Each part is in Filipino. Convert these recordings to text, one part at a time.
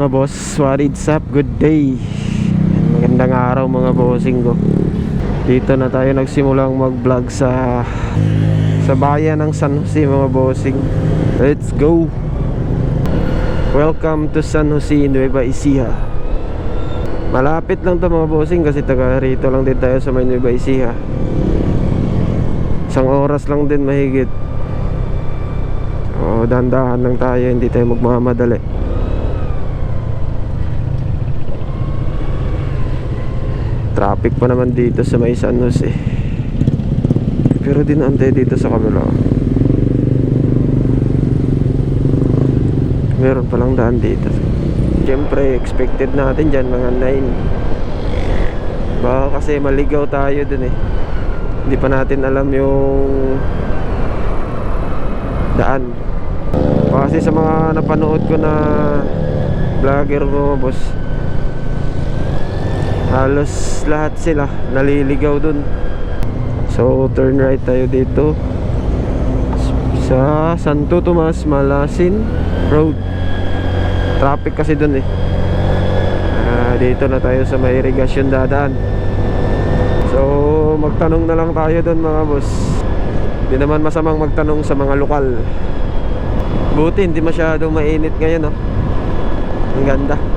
mga boss, what is up? Good day. Magandang araw mga bossing ko. Dito na tayo nagsimulang mag vlog sa Sa bayan ng San Jose mga bossing. Let's go! Welcome to San Jose, Nueva Ecija. Malapit lang to mga bossing kasi taga rito lang din tayo sa may Nueva Ecija. Isang oras lang din mahigit. So dandahan lang tayo, hindi tayo magmamadali Traffic pa naman dito sa may San Jose. Pero dinaan tayo dito sa kabila Meron palang daan dito. Siyempre expected natin dyan mga 9 Baka kasi maligaw tayo dun eh. Hindi pa natin alam yung Daan. Kasi sa mga napanood ko na Vlogger mga boss halos lahat sila naliligaw dun. So turn right tayo dito. Sa Santo Tomas Malasin Road. Traffic kasi dun eh. Ah, dito na tayo sa may irrigation dadaan. So magtanong na lang tayo dun mga boss. Hindi naman masamang magtanong sa mga lokal. Buti hindi masyadong mainit ngayon no? ang ganda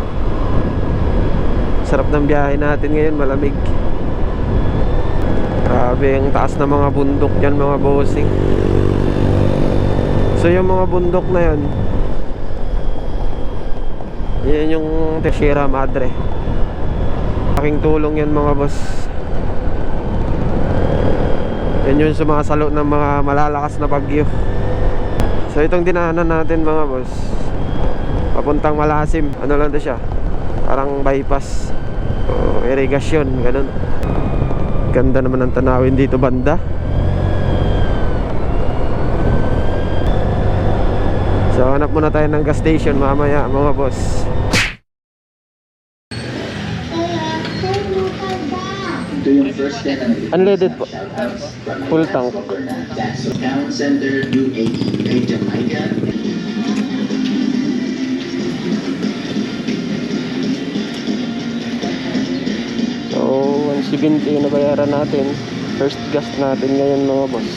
sarap ng biyahe natin ngayon malamig. Grabe ang taas ng mga bundok yan mga bossing. So yung mga bundok na yan yan yung Teixeira Madre. Aking tulong yan mga boss. Yan yung sumasalo ng mga malalakas na bagyo. So itong dinaanan natin mga boss papuntang Malasim. Ano lang to siya? Parang bypass o irrigation ganun ganda naman ang tanawin dito banda so hanap muna tayo ng gas station mamaya mga boss ng Unleaded po. Full tank. Town Center, UAE, Jamaica. 170 yung nabayaran natin first gas natin ngayon mga boss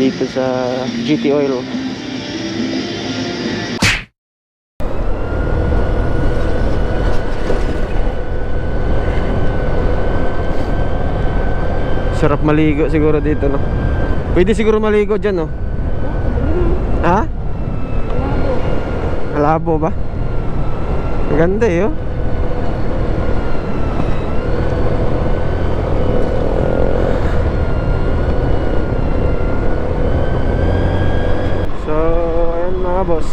dito sa GT Oil Sarap maligo siguro dito no. Pwede siguro maligo diyan no. Ha? Malabo ba? Ang ganda eh oh. So, ayun mga boss.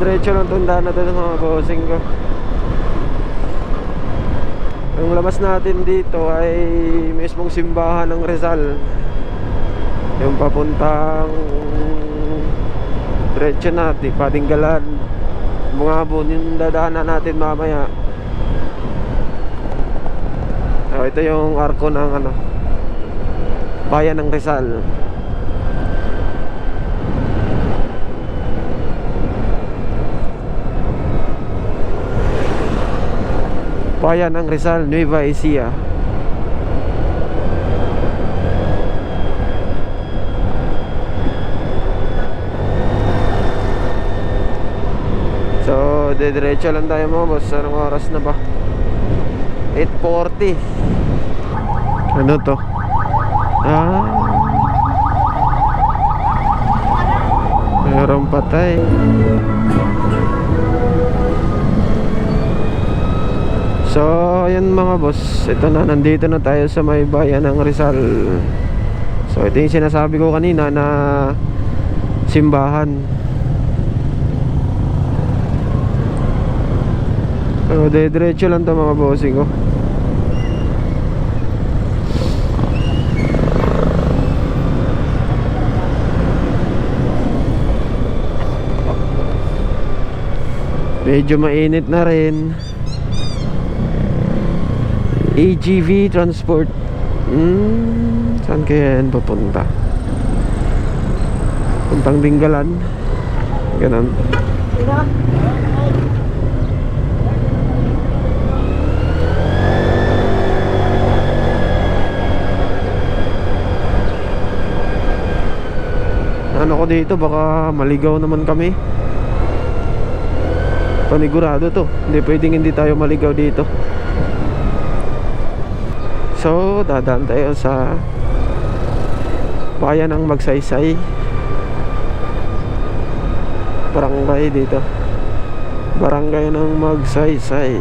Diretso itong daan na ito mga bossing ko. Yung labas natin dito ay mismong simbahan ng Rizal. Yung papuntang diretso natin, Patinggalan. Mga bon, yung dadaanan natin mamaya. So, ito yung arko ng ano, bayan ng Rizal. Bayan ng Rizal, Nueva Ecija. So, didiretso lang tayo mga boss. Anong oras na ba? 8.40 Ano to? Ah. Meron patay So, ayun mga boss. Ito na, nandito na tayo sa may bayan ng Rizal. So, ito yung sinasabi ko kanina na Simbahan. So, diretso lang to mga bossing ko Medyo mainit na rin AGV Transport. Hmm, saan kaya yan papunta? Puntang Dinggalan ganun. Ano ko dito baka maligaw naman kami. Panigurado to. Hindi pwedeng hindi tayo maligaw dito so dadaan tayo sa bayan ng magsaysay. Barangay dito. Barangay ng magsaysay.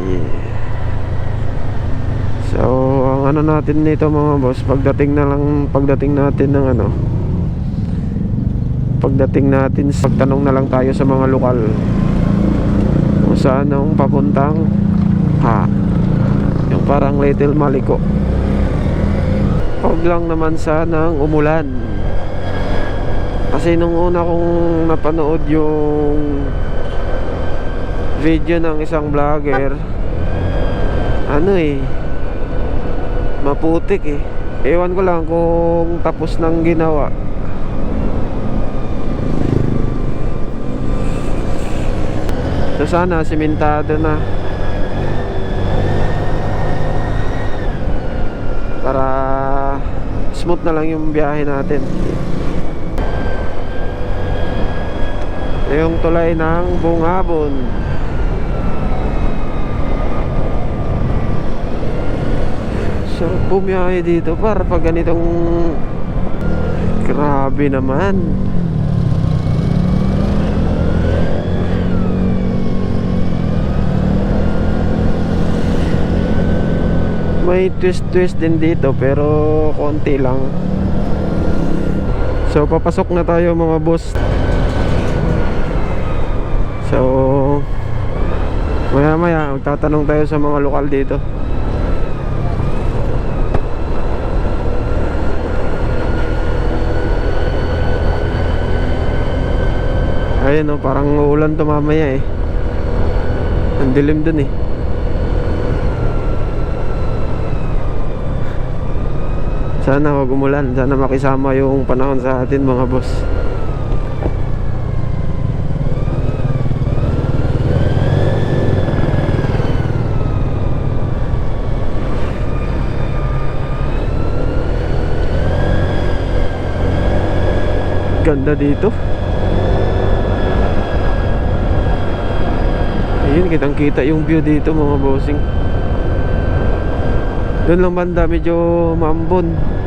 So ang ano natin nito mga boss pagdating na lang pagdating natin ng ano pagdating natin pagtanong na lang tayo sa mga lokal kung saan ang papuntang ha yung parang little maliko huwag lang naman sanang umulan. Kasi nung una kong napanood yung video ng isang vlogger ano eh maputik eh. Ewan ko lang kung tapos nang ginawa. So sana simentado na. Para smooth na lang yung biyahe natin. Yung tulay ng bungabon so bumiyahe dito para pag ganitong grabe naman may twist twist din dito pero konti lang. So papasok na tayo mga boss. So maya maya magtatanong tayo sa mga lokal dito. Ayun oh, parang uulan to mamaya eh. Ang dilim dun eh Sana wag umulan. Sana makisama yung panahon sa atin mga boss. Ganda dito. Ayun, kitang kita yung view dito mga bossing. Doon lang banda medyo maambon.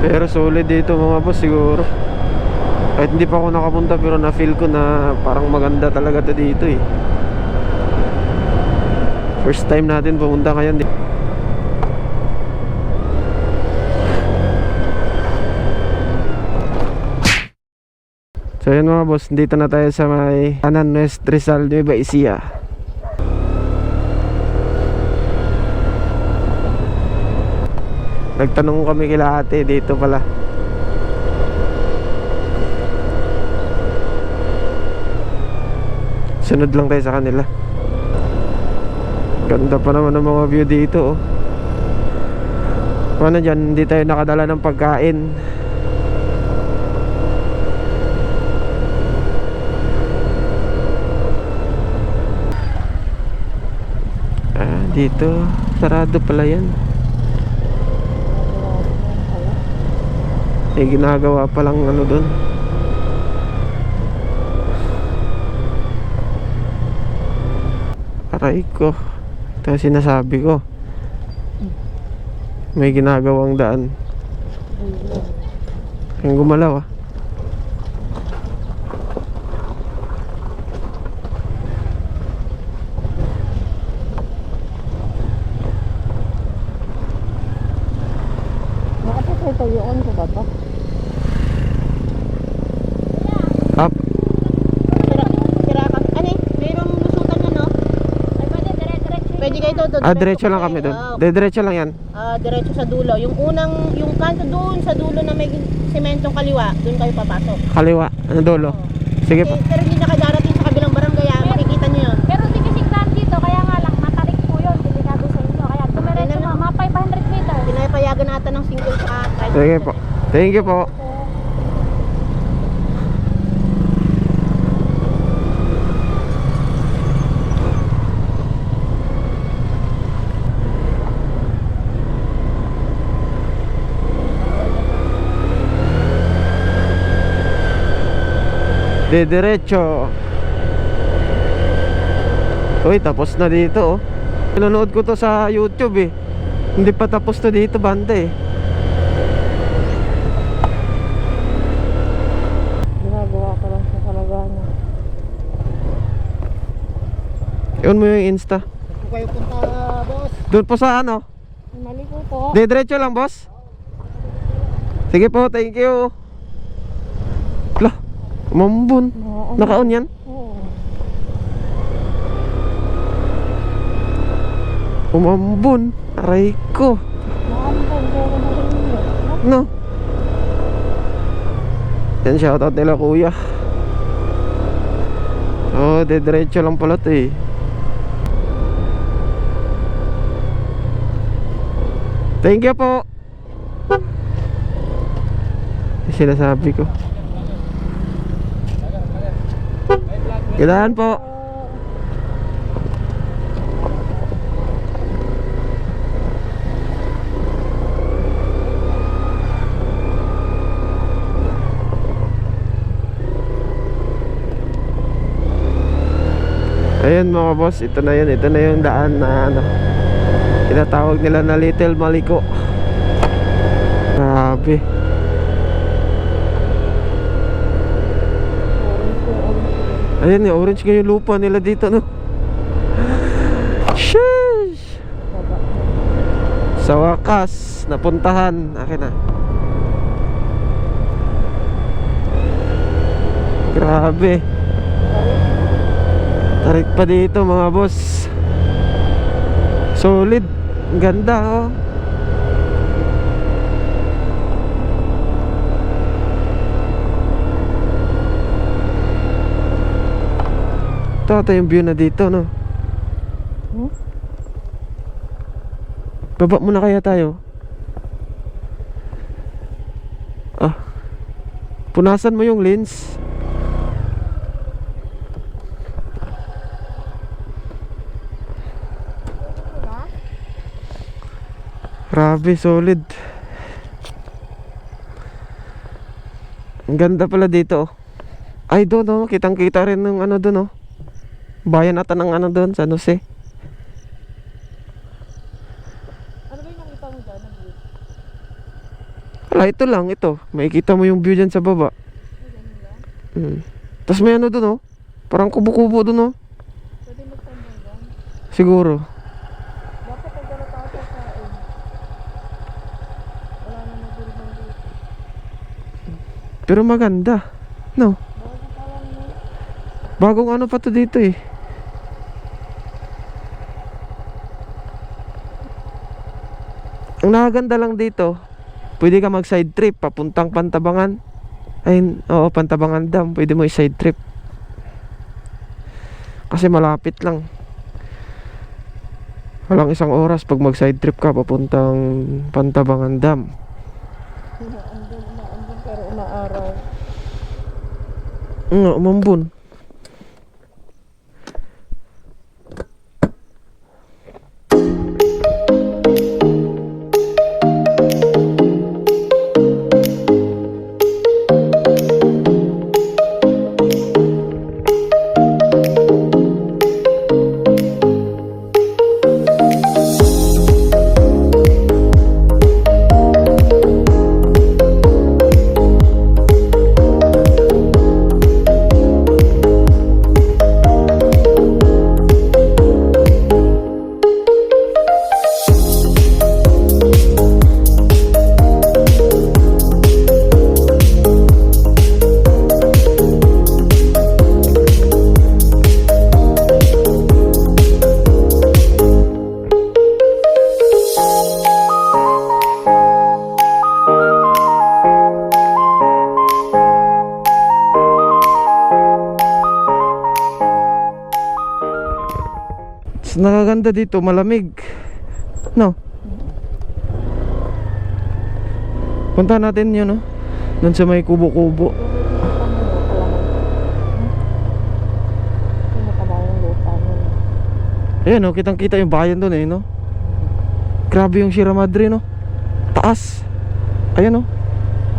Pero solid dito mga boss siguro. Kahit hindi pa ako nakapunta pero na-feel ko na parang maganda talaga to dito eh. First time natin pumunta ngayon. di- So yun mga boss, dito na tayo sa may Anan West Rizal Nueva Ecija. Nagtanong kami kila ate dito pala. Sunod lang tayo sa kanila. Ganda pa naman ng mga view dito oh. Paano dyan, hindi tayo nakadala ng pagkain. Ah, dito. Sarado pala yan. May ginagawa palang ano doon. Aray ko. Ito sinasabi ko. May ginagawang daan. Ang gumalaw ah. Nakapagtayuan ko ba to? Up. Sira, sira ka. Ano eh? Mayroong lusutan yan, no? Ay, pwede, dire-diretso. Doon. Ah, diretso lang kami doon. Ah, De diretso lang yan. ah, diretso sa dulo. Yung unang, yung kanto doon sa dulo na may sementong kaliwa, doon kayo papasok. Kaliwa. Ano dulo? Sige pa. Eh, pero hindi nakadarating sa kabilang barangay, ah, makikita nyo yun. Pero hindi kasi daan dito, kaya nga lang matarik po yun, delikado sa inyo. Kaya tumiretso Tingnan mga mga 500 meters. Pinapayagan natin ng single sa Sige po. Thank you po. Didiretso. Uy, tapos na dito oh. Pinanood ko to sa YouTube eh. Hindi pa tapos to dito banda eh. Ginagawa ko lang sa kalagahan niya. Yun mo yung Insta. Kung kayo punta, boss. Doon po sa ano? Mali ko po. Didiretso lang boss. Sige po, thank you. Lah, umambon. Oo. Naka-on yan? Oo. Umambon. Aray ko. No? Yan shoutout nila kuya. Oh, didiretso lang pala to eh. Thank you po. Sinasabi ko. Kailangan po. Ayun mga boss, ito na yun. Ito na yung daan na ano. Tinatawag nila na Little Maliko. Grabe. Ayan yung orange nga yung lupa nila dito no. Sheesh! Sa wakas, napuntahan. Akin na. Grabe. Tarik pa dito mga boss. Solid. Ganda oh. Ito ata yung view na dito no. Hmm? Baba muna kaya tayo. Ah. Punasan mo yung lens. Grabe, solid. Ang ganda pala dito. oh. Ay, doon, oh. Kitang-kita rin ng ano doon, oh. Bayan ata ng ano doon, San Jose. Ano ba yung nakita mo dyan? Ang view? Wala, ito lang, ito. Makikita mo yung view dyan sa baba. Hmm. Tapos may ano doon, oh. Parang kubo-kubo doon, oh. Pwede magtambang dyan. Siguro. Dapat ang gala tayo sa kain. Wala na nabili ng dito. Pero maganda. No. Bagong ano pa to dito, eh. Ang nakaganda lang dito, pwede ka mag side trip papuntang Pantabangan. Ay, oo, Pantabangan Dam. Pwede mo i-side trip. Kasi malapit lang. Walang isang oras pag mag side trip ka papuntang Pantabangan Dam. Andun, andun pero umaaraw. Nga, umambun. Mas nakaganda dito, malamig. No? Punta natin yun, no? Doon sa may kubo-kubo. Yung. Ayan, no? Kitang-kita yung bayan doon, eh, no? Grabe yung Sierra Madre, no? Taas. Ayan, no?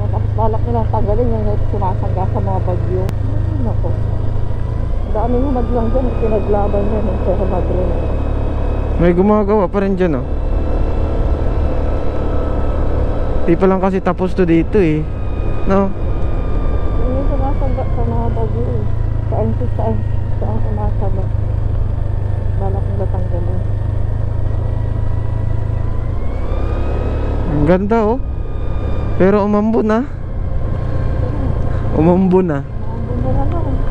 Tapos Balak nila tanggalin yung sumasangga sa mga bagyo. Nako. Dami mo maglang dyan, pinaglaban yan ng Sierra Madre yun. May gumagawa pa rin dyan oh. Di pa lang kasi tapos to dito eh. No? Yung sumasangga sa mga bagyo eh. Saan sa saan, saan sumasangga. Balak nila tanggalin. Ang ganda oh. Pero umambon na. Umambon na. Na.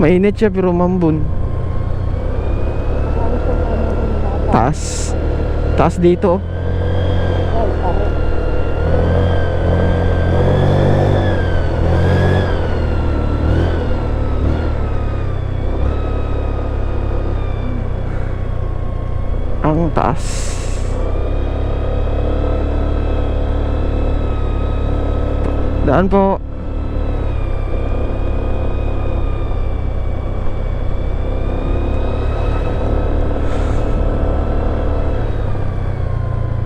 Mainit siya pero umambon. Ayos sa ano yung nila. Taas. Taas dito. Ang taas. Daan po.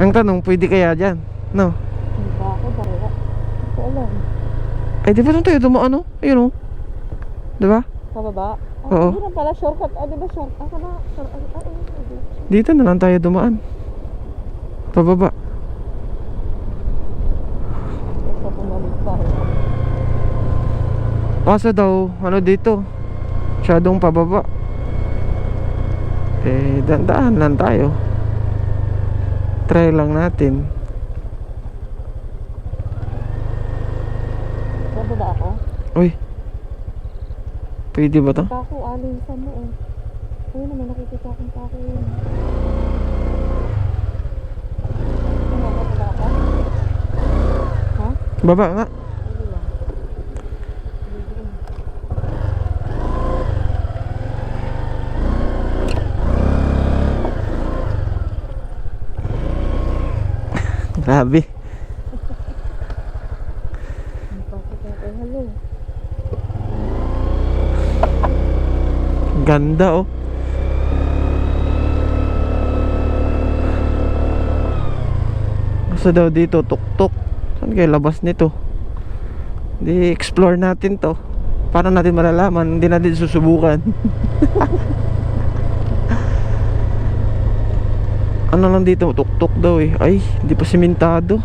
Ang tanong, pwede kaya dyan? No? Hindi pa ako, barera. Hindi ko alam. Eh, di ba doon tayo dumaan, oh? Ayun, oh. Di ba? Pababa? Ah, Oo. Hindi lang pala shortcut. Ah, di ba short? Ako na. Short, ah, ah, ah, hindi. Dito na lang tayo dumaan. Pababa. Basta bumalik rin. Kaso daw, ano dito? Masyadong pababa. Eh, dandaan lang tayo. Try lang natin. Bababa ako? Uy. Pwede ba to? Tako, alisan mo eh. Ayun naman, nakikita akong tako yun. Ano? Baba nga. Hindi lang. Hindi rin. Grabe. Ganda oh. Gusto daw dito tuktok. Saan kayo labas nito? Di explore natin to. Paano natin malalaman? Hindi natin susubukan. ano lang dito? Tuktok daw eh. Ay, hindi pa simentado.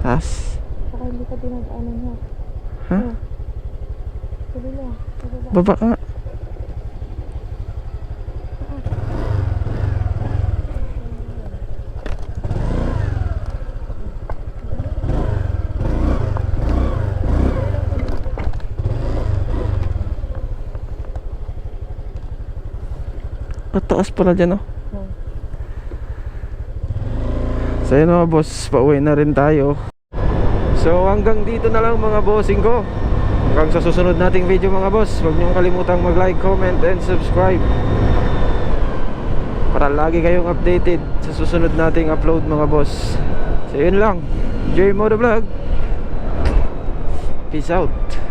Tas. Saka hindi ka dinadaanan niya. Ha? Oh. Baba ka nga. Mataas pala dyan oh. Hmm. So yun mga boss, pauwi na rin tayo. So hanggang dito na lang mga bossing ko. Hanggang sa susunod nating video mga boss Huwag niyong kalimutang mag-like, comment, and subscribe. Para lagi kayong updated sa susunod nating upload mga boss. So yun lang. J Moto Vlog. Peace out